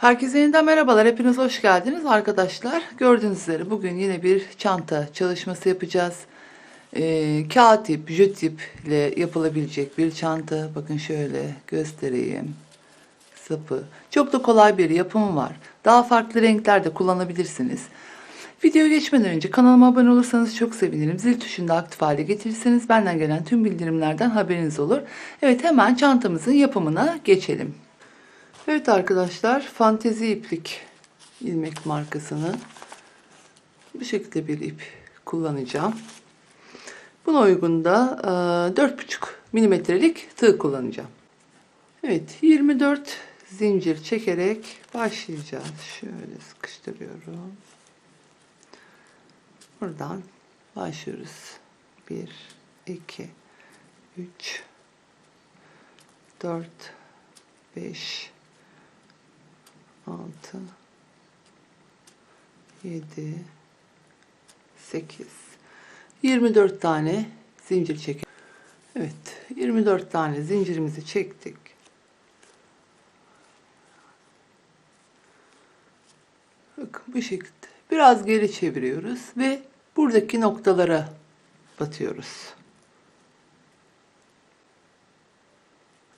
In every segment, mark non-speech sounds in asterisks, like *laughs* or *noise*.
Herkese yeniden merhabalar. Hepiniz hoş geldiniz arkadaşlar. Gördüğünüz üzere bugün yine bir çanta çalışması yapacağız. Ee, kağıt ip, jöt iple yapılabilecek bir çanta. Bakın şöyle göstereyim. Sapı. Çok da kolay bir yapımı var. Daha farklı renklerde kullanabilirsiniz. Videoya geçmeden önce kanalıma abone olursanız çok sevinirim. Zil tuşunu da aktif hale getirirseniz benden gelen tüm bildirimlerden haberiniz olur. Evet hemen çantamızın yapımına geçelim. Evet arkadaşlar fantezi iplik ilmek markasının bu şekilde bir ip kullanacağım. Buna uygun da e, 4,5 milimetrelik tığ kullanacağım. Evet 24 zincir çekerek başlayacağız. Şöyle sıkıştırıyorum. Buradan başlıyoruz. 1, 2, 3, 4, 5, 6 7 8 24 tane zincir çekelim. Evet, 24 tane zincirimizi çektik. Bakın bu şekilde. Biraz geri çeviriyoruz ve buradaki noktalara batıyoruz.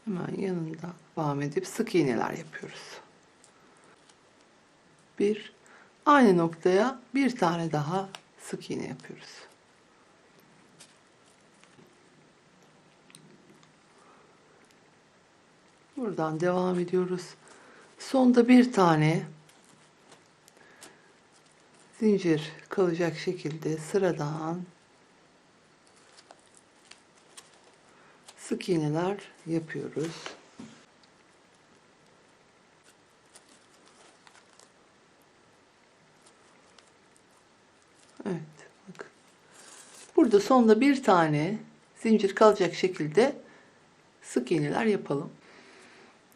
Hemen yanında devam edip sık iğneler yapıyoruz. Bir, aynı noktaya bir tane daha sık iğne yapıyoruz. Buradan devam ediyoruz. Sonda bir tane zincir kalacak şekilde sıradan sık iğneler yapıyoruz. Evet, bakın. Burada sonda bir tane zincir kalacak şekilde sık iğneler yapalım.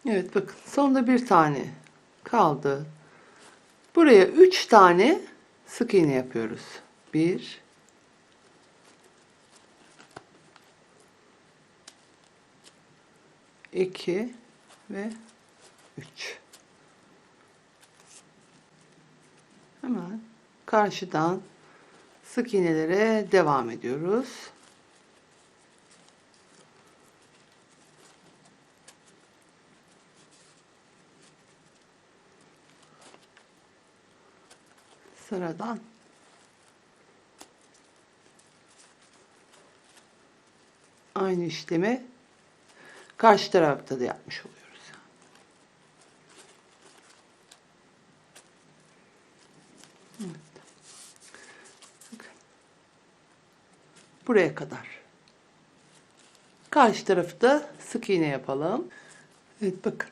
Evet bakın sonda bir tane kaldı. Buraya üç tane sık iğne yapıyoruz. Bir, iki ve üç. Hemen karşıdan sık iğnelere devam ediyoruz. Sıradan aynı işlemi karşı tarafta da yapmış oluyoruz. Buraya kadar. Karşı tarafı da sık iğne yapalım. Evet bakın.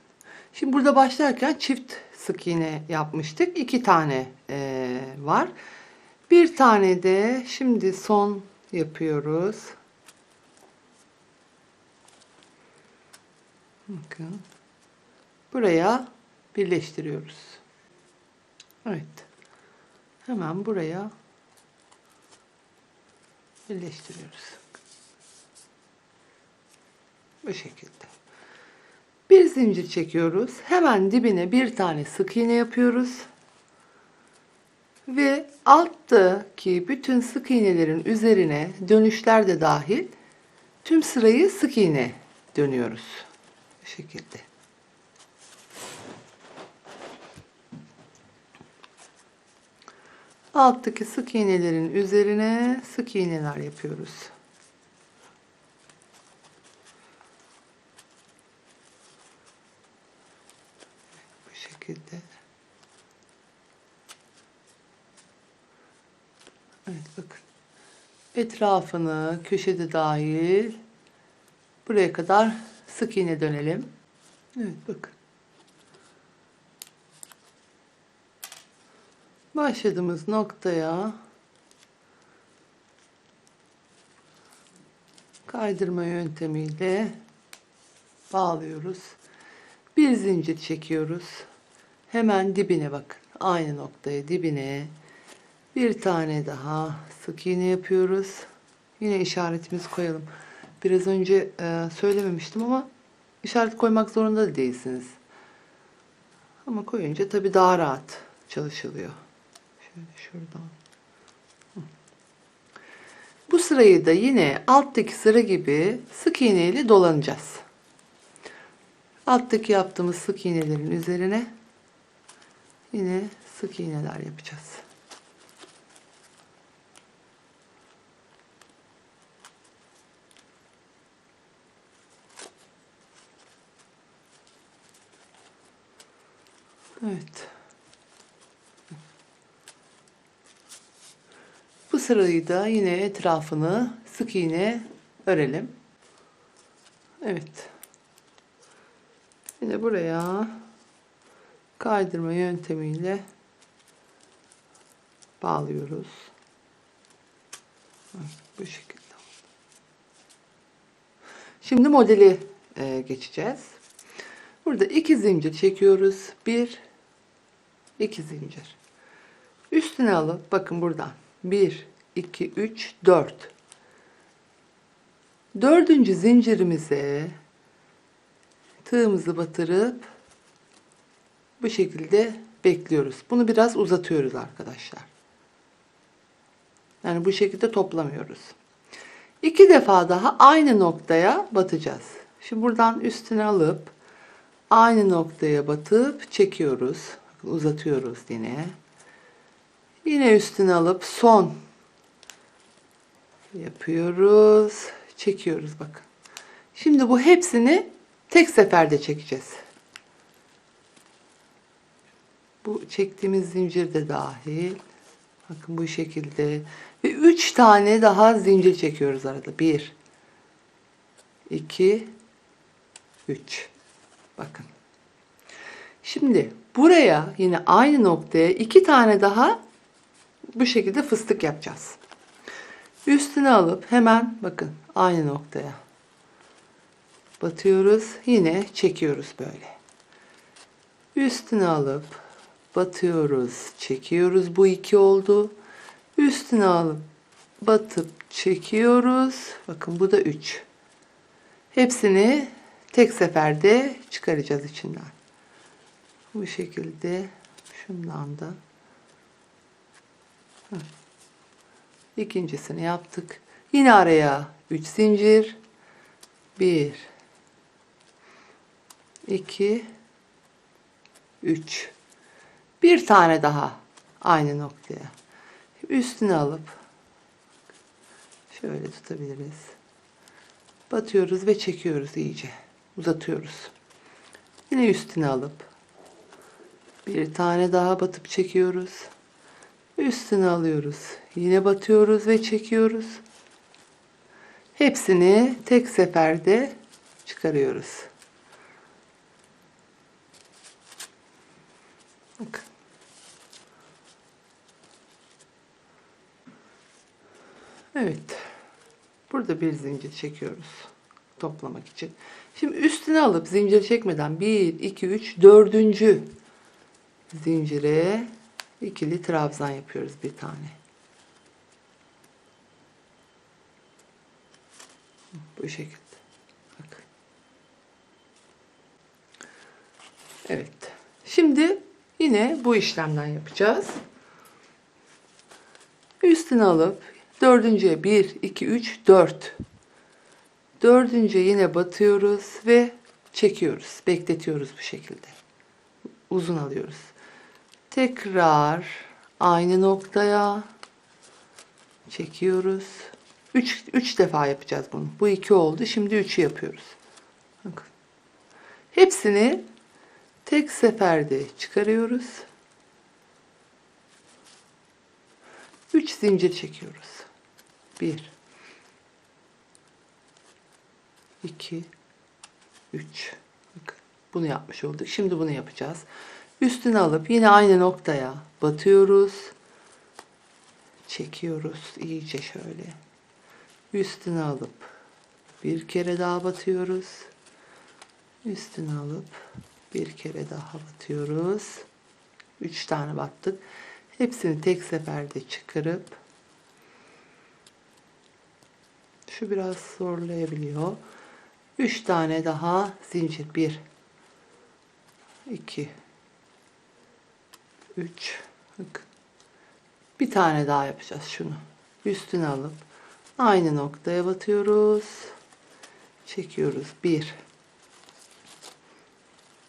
Şimdi burada başlarken çift sık iğne yapmıştık. İki tane eee, var. Bir tane de şimdi son yapıyoruz. Bakın. Buraya birleştiriyoruz. Evet. Hemen buraya birleştiriyoruz. Bu şekilde. Bir zincir çekiyoruz. Hemen dibine bir tane sık iğne yapıyoruz. Ve alttaki bütün sık iğnelerin üzerine dönüşler de dahil tüm sırayı sık iğne dönüyoruz. Bu şekilde. Alttaki sık iğnelerin üzerine sık iğneler yapıyoruz. Bu şekilde. Evet bakın. Etrafını köşede dahil buraya kadar sık iğne dönelim. Evet bakın. Başladığımız noktaya kaydırma yöntemiyle bağlıyoruz. Bir zincir çekiyoruz. Hemen dibine bakın. Aynı noktaya dibine bir tane daha sık iğne yapıyoruz. Yine işaretimizi koyalım. Biraz önce e, söylememiştim ama işaret koymak zorunda da değilsiniz. Ama koyunca tabii daha rahat çalışılıyor. Şuradan. Bu sırayı da yine alttaki sıra gibi sık iğne ile dolanacağız. Alttaki yaptığımız sık iğnelerin üzerine yine sık iğneler yapacağız. Evet. Sırayı da yine etrafını sık iğne örelim. Evet. Yine buraya kaydırma yöntemiyle bağlıyoruz. Bu şekilde. Şimdi modeli e, geçeceğiz. Burada iki zincir çekiyoruz. Bir, iki zincir. Üstüne alıp bakın buradan. Bir, iki, üç, dört. Dördüncü zincirimize tığımızı batırıp bu şekilde bekliyoruz. Bunu biraz uzatıyoruz arkadaşlar. Yani bu şekilde toplamıyoruz. İki defa daha aynı noktaya batacağız. Şimdi buradan üstüne alıp aynı noktaya batıp çekiyoruz. Uzatıyoruz yine. Yine üstüne alıp son yapıyoruz. Çekiyoruz bakın. Şimdi bu hepsini tek seferde çekeceğiz. Bu çektiğimiz zincir de dahil. Bakın bu şekilde. Ve üç tane daha zincir çekiyoruz arada. Bir, iki, üç. Bakın. Şimdi buraya yine aynı noktaya iki tane daha bu şekilde fıstık yapacağız. Üstüne alıp hemen bakın aynı noktaya batıyoruz. Yine çekiyoruz böyle. Üstüne alıp batıyoruz, çekiyoruz. Bu iki oldu. Üstüne alıp batıp çekiyoruz. Bakın bu da üç. Hepsini tek seferde çıkaracağız içinden. Bu şekilde şundan da Hı. İkincisini yaptık. Yine araya 3 zincir. 1 2 3 Bir tane daha aynı noktaya. Üstüne alıp şöyle tutabiliriz. Batıyoruz ve çekiyoruz iyice. Uzatıyoruz. Yine üstüne alıp bir tane daha batıp çekiyoruz. Üstüne alıyoruz. Yine batıyoruz ve çekiyoruz. Hepsini tek seferde çıkarıyoruz. Bakın. Evet. Burada bir zincir çekiyoruz toplamak için. Şimdi üstüne alıp zincir çekmeden 1, 2, 3, 4. zincire ikili trabzan yapıyoruz bir tane. Bu şekilde. Bakın. Evet. Şimdi yine bu işlemden yapacağız. Üstüne alıp dördüncüye 1, 2, 3, 4. Dördüncü yine batıyoruz ve çekiyoruz. Bekletiyoruz bu şekilde. Uzun alıyoruz. Tekrar aynı noktaya çekiyoruz. 3 3 defa yapacağız bunu. Bu 2 oldu. Şimdi 3'ü yapıyoruz. Bakın. Hepsini tek seferde çıkarıyoruz. 3 zincir çekiyoruz. 1 2 3 Bakın bunu yapmış olduk. Şimdi bunu yapacağız. Üstüne alıp yine aynı noktaya batıyoruz. Çekiyoruz iyice şöyle. Üstüne alıp bir kere daha batıyoruz. Üstüne alıp bir kere daha batıyoruz. Üç tane battık. Hepsini tek seferde çıkarıp şu biraz zorlayabiliyor. Üç tane daha zincir. Bir, iki, 3 bakın. Bir tane daha yapacağız şunu. Üstüne alıp aynı noktaya batıyoruz. Çekiyoruz. 1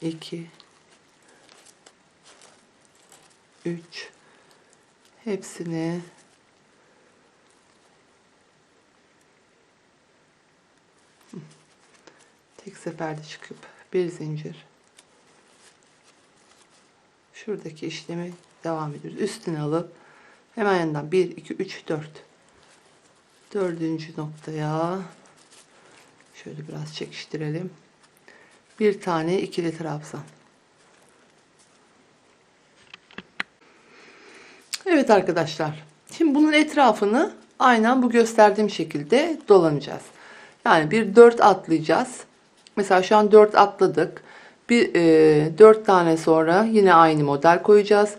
2 3 hepsini tek seferde çıkıp bir zincir şuradaki işlemi devam ediyoruz. Üstüne alıp hemen yanından 1 2 3 4 dördüncü noktaya şöyle biraz çekiştirelim. Bir tane ikili trabzan. Evet arkadaşlar. Şimdi bunun etrafını aynen bu gösterdiğim şekilde dolanacağız. Yani bir dört atlayacağız. Mesela şu an dört atladık. Bir e, dört tane sonra yine aynı model koyacağız.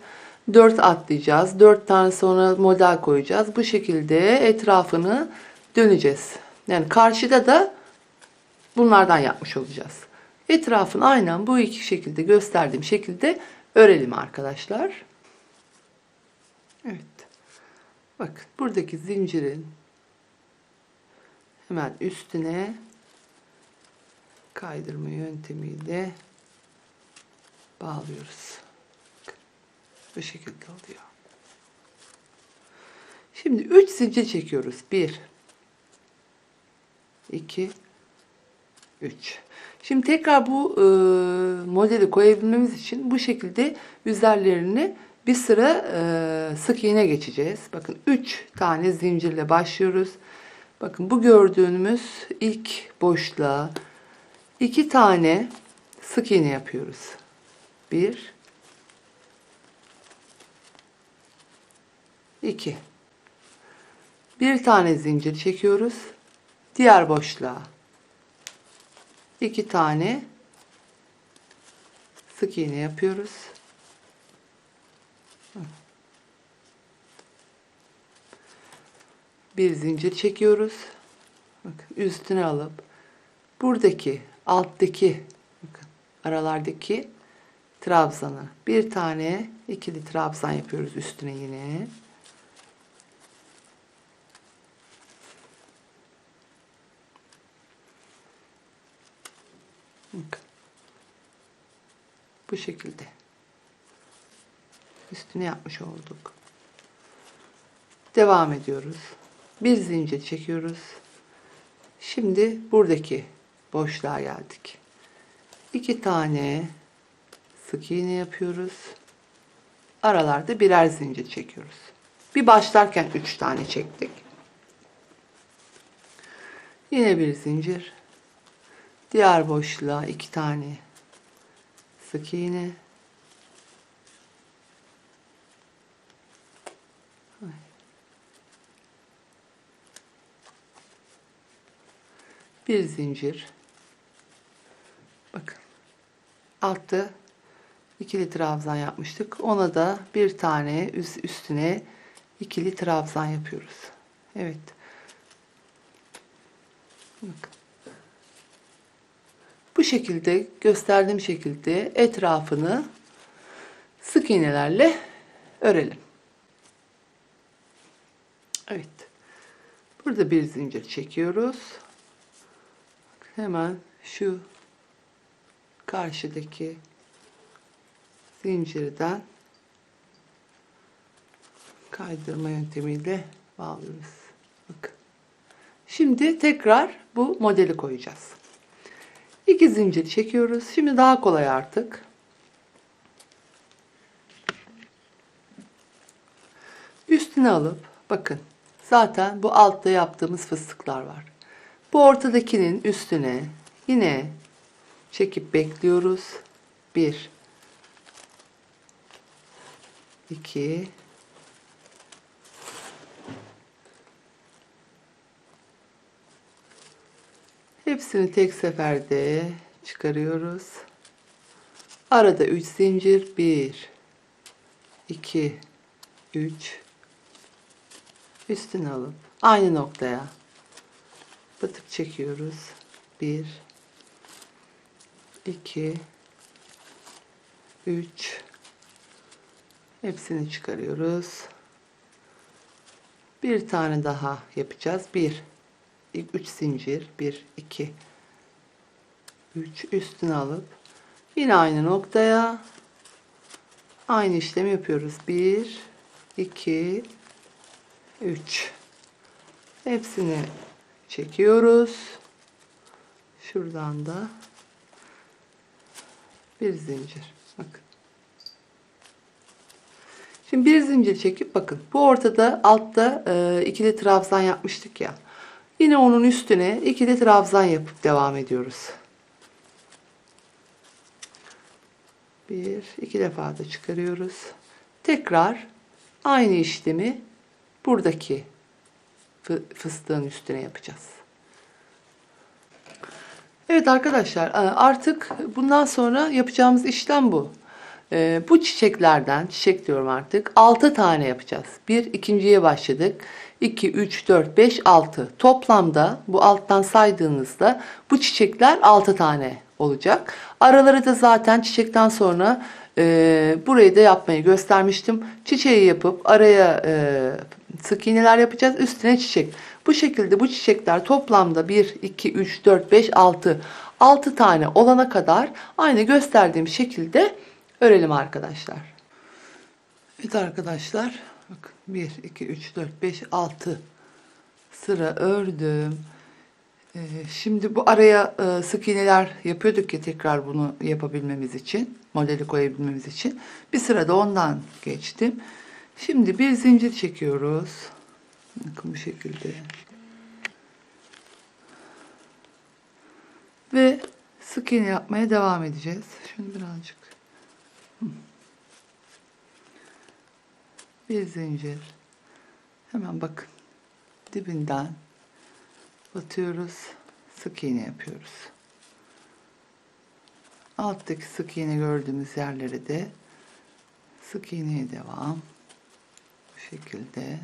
Dört atlayacağız. Dört tane sonra model koyacağız. Bu şekilde etrafını döneceğiz. Yani karşıda da bunlardan yapmış olacağız. Etrafını aynen bu iki şekilde gösterdiğim şekilde örelim arkadaşlar. Evet. Bakın buradaki zincirin hemen üstüne kaydırma yöntemiyle bağlıyoruz. Bu şekilde oluyor. Şimdi 3 zincir çekiyoruz. 1 2 3 Şimdi tekrar bu e, modeli koyabilmemiz için bu şekilde üzerlerini bir sıra e, sık iğne geçeceğiz. Bakın 3 tane zincirle başlıyoruz. Bakın bu gördüğümüz ilk boşluğa 2 tane sık iğne yapıyoruz. 1 2 Bir tane zincir çekiyoruz. Diğer boşluğa iki tane sık iğne yapıyoruz. Bir zincir çekiyoruz. Bakın üstüne alıp buradaki alttaki bakın aralardaki trabzana bir tane ikili trabzan yapıyoruz üstüne yine. Bu şekilde. Üstüne yapmış olduk. Devam ediyoruz. Bir zincir çekiyoruz. Şimdi buradaki boşluğa geldik. İki tane sık iğne yapıyoruz. Aralarda birer zincir çekiyoruz. Bir başlarken üç tane çektik. Yine bir zincir. Diğer boşluğa iki tane sık iğne. Bir zincir. Bakın. Altta ikili trabzan yapmıştık. Ona da bir tane üstüne ikili trabzan yapıyoruz. Evet. Bu şekilde gösterdiğim şekilde etrafını sık iğnelerle örelim. Evet. Burada bir zincir çekiyoruz. Hemen şu karşıdaki zincirden kaydırma yöntemiyle bağlıyoruz. Bakın. Şimdi tekrar bu modeli koyacağız. İki zincir çekiyoruz. Şimdi daha kolay artık. Üstüne alıp bakın zaten bu altta yaptığımız fıstıklar var. Bu ortadakinin üstüne yine çekip bekliyoruz. 1 2 Hepsini tek seferde çıkarıyoruz. Arada 3 zincir 1 2 3 üstüne alıp aynı noktaya batıp çekiyoruz. 1 2 3 Hepsini çıkarıyoruz. Bir tane daha yapacağız. Bir. İlk üç zincir. Bir, iki, üç. Üstüne alıp yine aynı noktaya aynı işlemi yapıyoruz. Bir, iki, üç. Hepsini çekiyoruz. Şuradan da bir zincir. Bakın. Şimdi bir zincir çekip bakın. Bu ortada altta e, ikili trabzan yapmıştık ya. Yine onun üstüne ikili trabzan yapıp devam ediyoruz. Bir, iki defa da çıkarıyoruz. Tekrar aynı işlemi buradaki fı- fıstığın üstüne yapacağız. Evet arkadaşlar e, artık bundan sonra yapacağımız işlem bu. E, Bu çiçeklerden, çiçek diyorum artık, 6 tane yapacağız. Bir, ikinciye başladık. 2, 3, 4, 5, 6. Toplamda bu alttan saydığınızda bu çiçekler 6 tane olacak. Araları da zaten çiçekten sonra e, burayı da yapmayı göstermiştim. Çiçeği yapıp araya e, sık iğneler yapacağız. Üstüne çiçek. Bu şekilde bu çiçekler toplamda 1, 2, 3, 4, 5, 6. 6 tane olana kadar aynı gösterdiğim şekilde örelim arkadaşlar. Evet arkadaşlar. Bakın 1, 2, 3, 4, 5, 6 sıra ördüm. Ee, Şimdi bu araya e, sık iğneler yapıyorduk ya tekrar bunu yapabilmemiz için, modeli koyabilmemiz için. Bir sırada ondan geçtim. Şimdi bir zincir çekiyoruz. Bakın bu şekilde. Ve sık iğne yapmaya devam edeceğiz. Şunu birazcık. *laughs* Bir zincir. Hemen bakın. Dibinden batıyoruz. Sık iğne yapıyoruz. Alttaki sık iğne gördüğümüz yerlere de sık iğneye devam. Bu şekilde.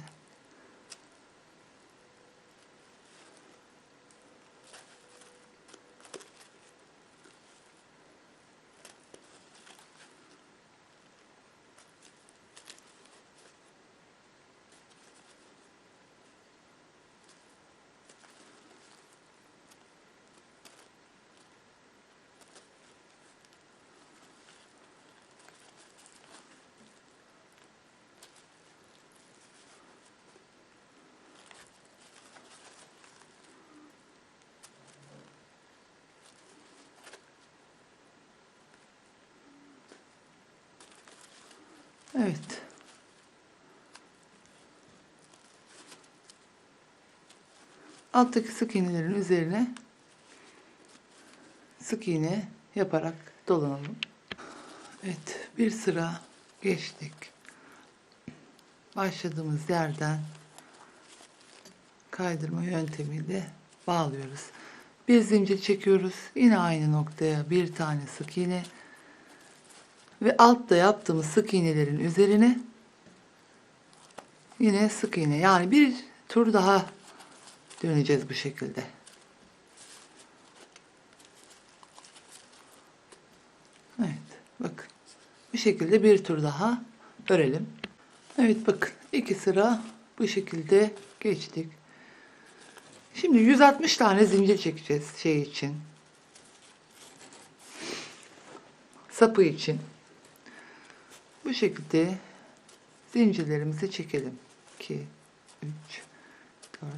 Evet. Alttaki sık iğnelerin üzerine sık iğne yaparak dolanalım. Evet, bir sıra geçtik. Başladığımız yerden kaydırma yöntemiyle bağlıyoruz. Bir zincir çekiyoruz. Yine aynı noktaya bir tane sık iğne ve altta yaptığımız sık iğnelerin üzerine yine sık iğne. Yani bir tur daha döneceğiz bu şekilde. Evet, bakın. Bu şekilde bir tur daha örelim. Evet bakın iki sıra bu şekilde geçtik. Şimdi 160 tane zincir çekeceğiz şey için. Sapı için. Bu şekilde zincirlerimizi çekelim. 2, 3, 4,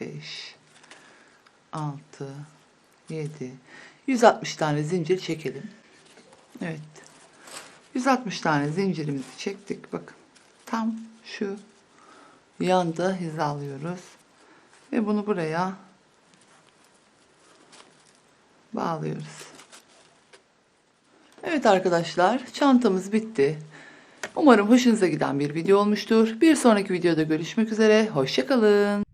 5, 6, 7, 160 tane zincir çekelim. Evet. 160 tane zincirimizi çektik. Bakın. Tam şu yanda hizalıyoruz. Ve bunu buraya bağlıyoruz. Evet arkadaşlar çantamız bitti. Umarım hoşunuza giden bir video olmuştur. Bir sonraki videoda görüşmek üzere. Hoşçakalın.